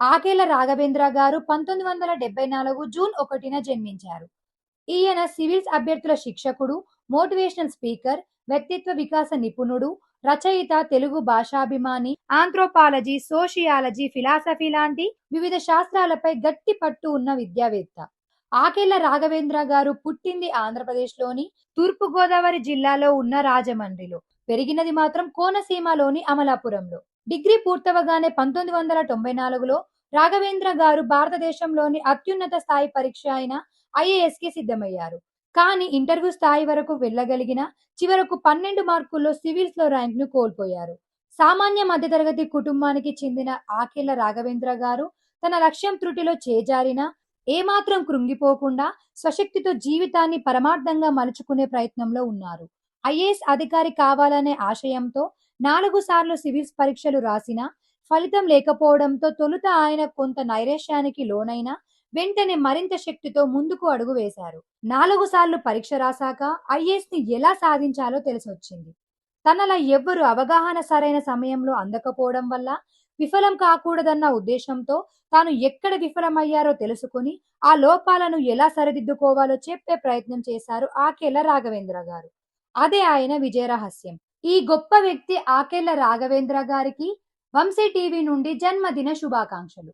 ఆకేల రాఘవేంద్ర గారు పంతొమ్మిది వందల డెబ్బై నాలుగు జూన్ ఒకటిన జన్మించారు. ఈయన సివిల్స్ అభ్యర్థుల శిక్షకుడు మోటివేషనల్ స్పీకర్ వ్యక్తిత్వ వికాస నిపుణుడు రచయిత తెలుగు భాషాభిమాని ఆంథ్రోపాలజీ సోషియాలజీ ఫిలాసఫీ లాంటి వివిధ శాస్త్రాలపై గట్టి పట్టు ఉన్న విద్యావేత్త. ఆకేళ్ళ రాఘవేంద్ర గారు పుట్టింది ఆంధ్రప్రదేశ్లోని తూర్పు గోదావరి జిల్లాలో ఉన్న రాజమండ్రిలో. పెరిగినది మాత్రం కోనసీమలోని అమలాపురంలో. డిగ్రీ పూర్తవగానే పంతొమ్మిది వందల తొంభై నాలుగులో రాఘవేంద్ర గారు భారతదేశంలోని అత్యున్నత స్థాయి పరీక్ష అయిన ఐఏఎస్కి సిద్ధమయ్యారు. కానీ ఇంటర్వ్యూ స్థాయి వరకు వెళ్ళగలిగిన చివరకు పన్నెండు మార్కుల్లో సివిల్స్లో ర్యాంక్ను కోల్పోయారు. సామాన్య మధ్యతరగతి కుటుంబానికి చెందిన ఆకేళ్ళ రాఘవేంద్ర గారు తన లక్ష్యం త్రుటిలో చేజారిన ఏమాత్రం కృంగిపోకుండా స్వశక్తితో జీవితాన్ని పరమార్థంగా మలుచుకునే ప్రయత్నంలో ఉన్నారు. ఐఏఎస్ అధికారి కావాలనే ఆశయంతో నాలుగు సార్లు సివిల్స్ పరీక్షలు రాసినా ఫలితం లేకపోవడంతో తొలుత ఆయన కొంత నైరాశ్యానికి లోనైనా వెంటనే మరింత శక్తితో ముందుకు అడుగు వేశారు. నాలుగు సార్లు పరీక్ష రాశాక ఐఏఎస్ని ఎలా సాధించాలో తెలిసొచ్చింది. తనలా ఎవ్వరు అవగాహన సరైన సమయంలో అందకపోవడం వల్ల విఫలం కాకూడదన్న ఉద్దేశంతో తాను ఎక్కడ విఫలమయ్యారో తెలుసుకుని ఆ లోపాలను ఎలా సరిదిద్దుకోవాలో చెప్పే ప్రయత్నం చేశారు ఆకెల రాఘవేంద్ర గారు. అదే ఆయన విజయ రహస్యం. ఈ గొప్ప వ్యక్తి ఆకేళ్ళ రాఘవేంద్ర గారికి వంశీ టీవీ నుండి జన్మదిన శుభాకాంక్షలు.